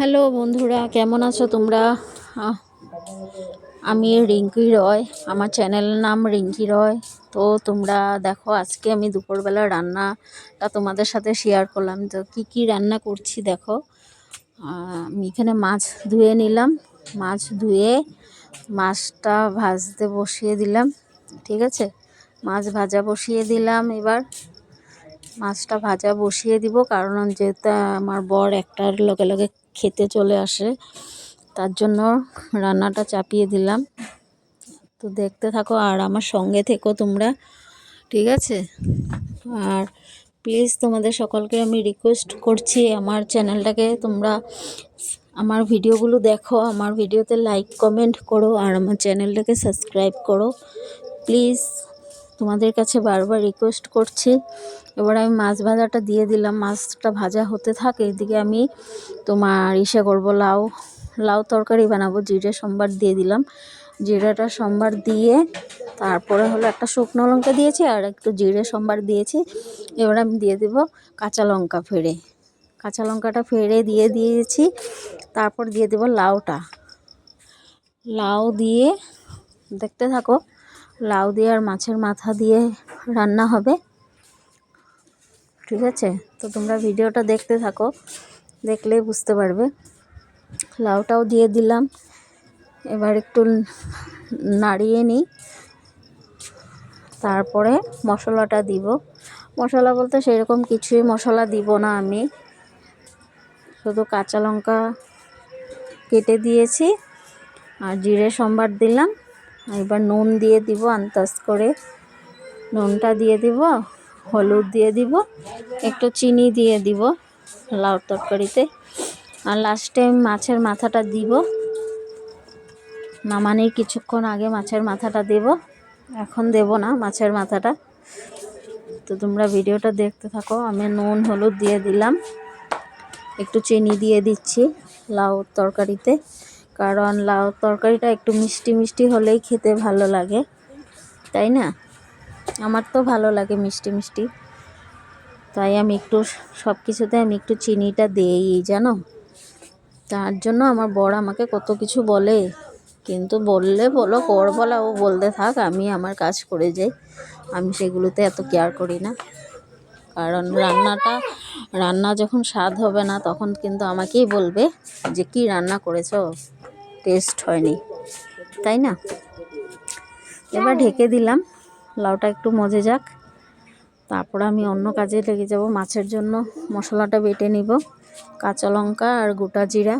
Hello বন্ধুরা, কেমন আছো তোমরা? আমি রিঙ্কি রয়, আমার চ্যানেলের নাম রিঙ্কি রয়। তো তোমরা দেখো, আজকে আমি দুপুরবেলা রান্নাটা তোমাদের সাথে শেয়ার করলাম। তো কি কি রান্না করছি দেখো। আমি এখানে মাছ ধুয়ে নিলাম। মাছ ধুয়ে মাছটা ভাজতে বসিয়ে দিলাম, ঠিক আছে? মাছ ভাজা বসিয়ে দিলাম এবার। মাছটা ভাজা বসিয়ে দিব, কারণ যেহেতু আমার বর একটার লগে লগে খেতে চলে আসে। তার জন্য রান্নাটা চাপিয়ে দিলাম। তো দেখতে থাকো আর আমার সঙ্গে থেকো তোমরা, ঠিক আছে? আর প্লিজ তোমাদের সকলকে আমি রিকোয়েস্ট করছি আমার চ্যানেলটাকে তোমরা আমার ভিডিওগুলো দেখো, আমার ভিডিওতে লাইক কমেন্ট করো আর আমার চ্যানেলটাকে সাবস্ক্রাইব করো। প্লিজ তোমাদের কাছে বারবার রিকোয়েস্ট করছি। এবার আমি মাছ ভাজাটা দিয়ে দিলাম। মাছটা ভাজা হতে থাকে এদিকে আমি তোমার ইসে করব লাউ। লাউ তরকারি বানাবো, জিরে, সোমবার দিয়ে দিলাম। জিরাটা সোমবার দিয়ে তারপরে হলো একটা শুকনো লঙ্কা দিয়েছি আর একটু জিরে সোমবার দিয়েছি। এবার আমি দিয়ে দেব কাঁচা লঙ্কা ফেড়ে। কাঁচা লঙ্কাটা ফেড়ে দিয়ে দিয়েছি। তারপর দিয়ে দেব লাউটা। লাউ দিয়ে দেখতে থাকো লাউ দিয়ে আর মাছের মাথা দিয়ে রান্না হবে। ঠিক আছে? তো তোমরা ভিডিওটা দেখতে থাকো, দেখলেই বুঝতে পারবে। লাউটাও দিয়ে দিলাম। এবার একটু নাড়িয়ে নিই। তারপরে মশলাটা দিব। মশলা বলতে সেরকম কিছুই মশলা দিব না আমি। শুধু কাঁচা লঙ্কা কেটে দিয়েছি। আর জিরে সম্বার দিলাম। এবার নুন দিয়ে দিব আন্দাজ করে। নুনটা দিয়ে দিব, হলুদ দিয়ে দিব, একটু চিনি দিয়ে দিব লাউ তরকারিতে। আর লাস্টে মাছের মাথাটা দিব। নামানির কিছুক্ষণ আগে মাছের মাথাটা দেব। এখন দেব না মাছের মাথাটা। তো তোমরা ভিডিওটা দেখতে থাকো, আমি নুন, হলুদ দিয়ে দিলাম। একটু চিনি দিয়ে দিচ্ছি লাউ তরকারিতে। কারণ লাউ তরকারিটা একটু মিষ্টি মিষ্টি হলেই খেতে ভালো লাগে, তাই না? আমার তো ভালো লাগে মিষ্টি মিষ্টি। তাই আমি একটু সব কিছুতে আমি একটু চিনিটা দিই, জানো? তার জন্য আমার বর আমাকে কত কিছু বলে, কিন্তু বললে বলো কর বলা ও বলতে থাক, আমি আমার কাজ করে যাই। আমি সেগুলোতে এত কেয়ার করি না। কারণ রান্নাটা, রান্না যখন স্বাদ হবে না, তখন কিন্তু আমাকেই বলবে যে, কি রান্না করেছ? টেস্ট হয়নি, তাই না? এবার ঢেকে দিলাম, লাউটা একটু মজে যাক। তারপর আমি অন্য কাজে লেগে যাব, মাছের জন্য মশলাটা বেটে নিব। কাঁচা লঙ্কা আর গোটা জিরা।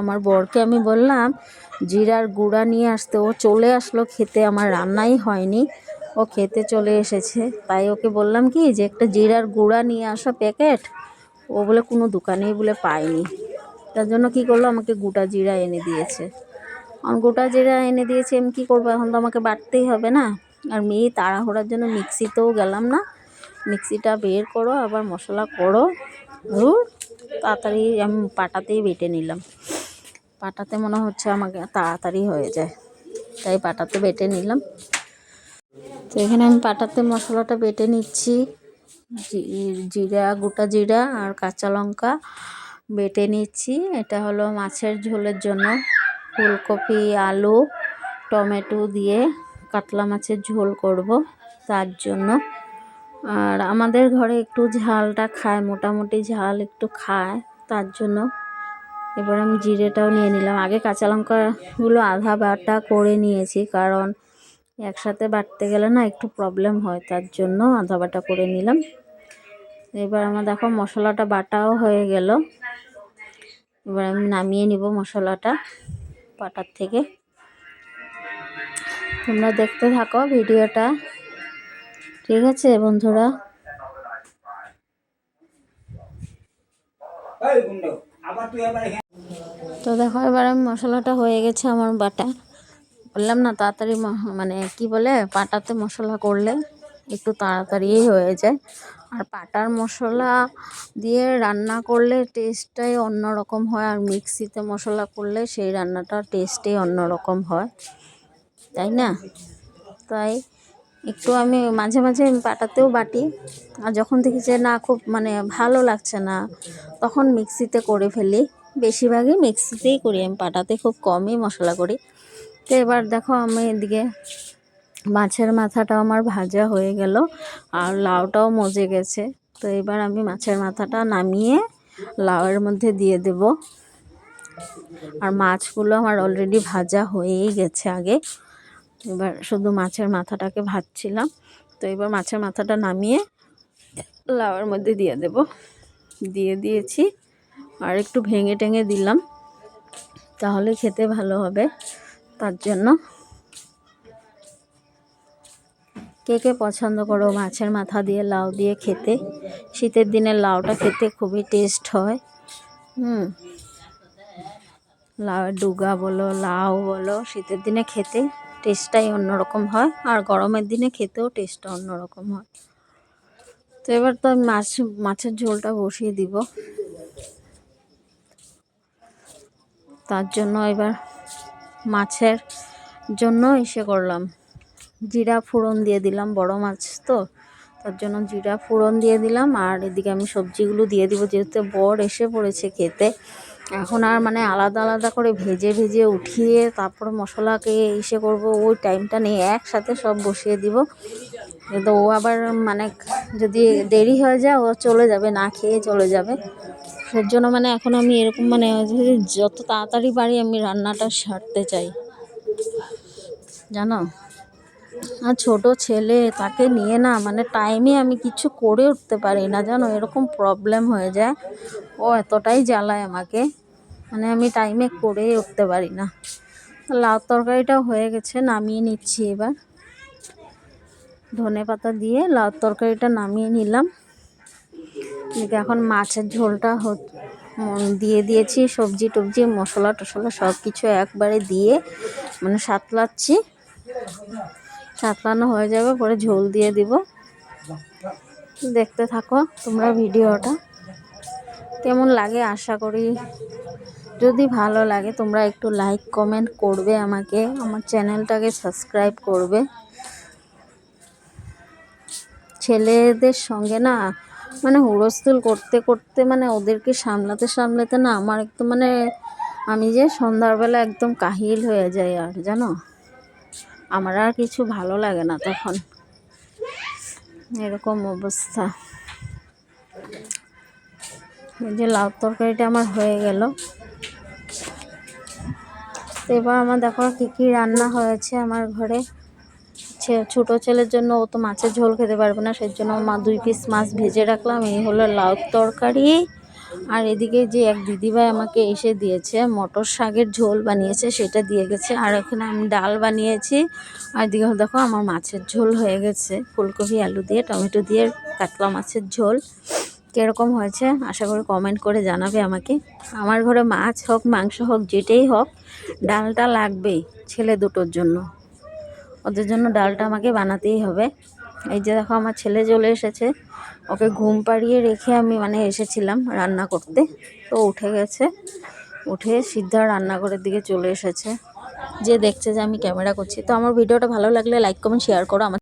আমার বরকে আমি বললাম, জিরার গুঁড়া নিয়ে আসতে। ও চলে আসলো খেতে, আমার রান্নাই হয়নি। ও খেতে চলে এসেছে। তাই ওকে বললাম কি, যে একটা জিরার গুঁড়া নিয়ে আসা প্যাকেট? ও বলে, কোনো দোকানেই বলে পায়নি তার জন্য কি করল? আমাকে গোটা জিরা এনে দিয়েছে। আর গোটা জিরা এনে দিয়েছে, আমি কী করব? এখন তো আমাকে বাটতেই হবে না? আর মেয়ে তাড়াহুড়ার জন্য মিক্সিতেও গেলাম না। মিক্সিটা বের করো, আবার মশলা করো, ধুর, তাড়াতাড়ি আমি পাটাতেই বেটে নিলাম। পাটাতে মনে হচ্ছে আমাকে তাড়াতাড়ি হয়ে যায়। তাই পাটাতে বেটে নিলাম। তো এখানে আমি পাটাতে মশলাটা বেটে নিচ্ছি। জিরা, গোটা জিরা আর কাঁচা লঙ্কা। বেটে নিচ্ছি। এটা হলো মাছের ঝোলের জন্য ফুলকপি, আলু, টমেটো দিয়ে কাতলা মাছের ঝোল করব তার জন্য। আর আমাদের ঘরে একটু ঝালটা খায়, মোটামুটি ঝাল একটু খায় তার জন্য। এবার আমি জিরেটাও নিয়ে নিলাম। আগে কাঁচা লঙ্কাগুলো আধা বাটা করে নিয়েছি কারণ একসাথে বাটতে গেলে না একটু প্রবলেম হয় তার জন্য আধা বাটা করে নিলাম। এবার আমার দেখো মশলাটা বাটাও হয়ে গেল। এবার আমি নামিয়ে নিব মশলাটা পাটার থেকে। তোমরা দেখতে থাকো ভিডিওটা। ঠিক আছে বন্ধুরা? তো দেখো এবার আমি মশলাটা হয়ে গেছে আমার বাটা। বললাম না তাড়াতাড়ি মানে কি বলে পাটাতে মশলা করলে একটু তাড়াতাড়ি হয়ে যায়। আর পাটার মশলা দিয়ে রান্না করলে টেস্টটাই অন্যরকম হয়, আর মিক্সিতে মশলা করলে সেই রান্নাটা টেস্টই অন্যরকম হয়। তাই না? তাই একটু আমি মাঝে মাঝে পাটাতেও বাটি, আর যখন দেখি যে না, খুব মানে ভালো লাগছে না, তখন মিক্সিতে করে ফেলি। বেশিরভাগই মিক্সিতেই করি, আমি পাটাতে খুব কমই মশলা করি। তো এবার দেখো আমি এদিকে মাছের মাথাটাও আমার ভাজা হয়ে গেল আর লাউটাও মজে গেছে। তো এবার আমি মাছের মাথাটা নামিয়ে লাউয়ের মধ্যে দিয়ে দেব। আর মাছগুলো আমার অলরেডি ভাজা হয়েই গেছে আগে। এবার শুধু মাছের মাথাটাকে ভাজছিলাম। তো এবার মাছের মাথাটা নামিয়ে লাউয়ের মধ্যে দিয়ে দেব। দিয়ে দিয়েছি। আর একটু ভেঙে টেঙে দিলাম। তাহলে খেতে ভালো হবে। তার জন্য কে কে পছন্দ করো? মাছের মাথা দিয়ে লাউ দিয়ে খেতে। শীতের দিনে লাউটা খেতে খুবই টেস্ট হয়। হুম। লাউয়ের ডুগা বলো, লাউ বলো, শীতের দিনে খেতে টেস্টটাই অন্যরকম হয় আর গরমের দিনে খেতেও টেস্টটা অন্যরকম হয়। তো এবার তো আমি মাছ, মাছের ঝোলটা বসিয়ে দিব। তার জন্য এবার মাছের জন্য এসে করলাম। জিরা ফোড়ন দিয়ে দিলাম বড় মাছ তো, তার জন্য জিরা ফোড়ন দিয়ে দিলাম। আর এদিকে আমি সবজিগুলো দিয়ে দিব, যেহেতু বর এসে পড়েছে খেতে। এখন আর মানে আলাদা আলাদা করে ভেজে ভেজে উঠিয়ে তারপর মশলাকে ইসে করব, ওই টাইমটা নিয়ে একসাথে সব বসিয়ে দিব। তো ও আবার মানে যদি দেরি হয়ে যায়, ও চলে যাবে, না খেয়ে চলে যাবে। সের জন্য মানে এখন আমি এরকম মানে যত তাড়াতাড়ি পারি আমি রান্নাটা সারতে চাই। জানো? আর ছোট ছেলে, তাকে নিয়ে না মানে টাইমে আমি কিছু করে উঠতে পারি না, জানো? এরকম প্রবলেম হয়ে যায়। ও এতটাই জ্বালায় আমাকে। মানে আমি টাইমে করে উঠতে পারি না। লাউ তরকারিটাও হয়ে গেছে, নামিয়ে নিচ্ছি এবার। ধনে পাতা দিয়ে লাউ তরকারিটা নামিয়ে নিলাম। এদিকে এখন মাছের ঝোলটা দিয়ে দিয়েছি। সবজি টবজি মশলা টশলা সব কিছু একবারে দিয়ে মানে সাতলাচ্ছি। সাতলানো হয়ে যাবে, পরে ঝোল দিয়ে দিব। দেখতে থাকো তোমরা ভিডিওটা। কেমন লাগে আশা করি। যদি ভালো লাগে তোমরা একটু লাইক কমেন্ট করবে আমাকে, আমার চ্যানেলটাকে সাবস্ক্রাইব করবে। ছেলেদের সঙ্গে না মানে হুড়স্থুল করতে করতে মানে ওদেরকে সামলাতে সামলাতে না আমার একদম মানে আমি যে সন্ধ্যাবেলা একদম কাহিল হয়ে যাই আর, জানো? আমার আর কিছু ভালো লাগে না তখন। এরকম অবস্থা। যে লাউ তরকারিটা আমার হয়ে গেল। এবার আমার দেখো কী কী রান্না হয়েছে আমার ঘরে। ছোট ছেলের জন্য ও তো মাছের ঝোল খেতে পারবে না সেই জন্য মা দুই পিস মাছ ভেজে রাখলাম। এই হলো লাউ তরকারি। আর এদিকে যে এক দিদিভাই আমাকে এসে দিয়েছে, মটর শাকের ঝোল বানিয়েছে, সেটা দিয়ে গেছে। আর এখানে আমি ডাল বানিয়েছি। আর এদিকে দেখো আমার মাছের ঝোল হয়ে গেছে। ফুলকপি, আলু দিয়ে, টমেটো দিয়ে, কাতলা মাছের ঝোল। কীরকম হয়েছে আশা করি কমেন্ট করে জানাবে আমাকে। আমার ঘরে মাছ হোক, মাংস হোক, যেটাই হোক, ডালটা লাগবেই ছেলে দুটোর জন্য। ওদের জন্য ডালটা আমাকে বানাতেই হবে। এই যে দেখো আমার ছেলে চলে এসেছে। ওকে ঘুম পাড়িয়ে রেখে আমি মানে এসেছিলাম রান্না করতে। তো উঠে গেছে। উঠে সিদ্ধা রান্নাঘরের দিকে চলে এসেছে। যে দেখছে যে আমি ক্যামেরা করছি। তো আমার ভিডিওটা ভালো লাগলে লাইক কমেন্ট শেয়ার করো। আমার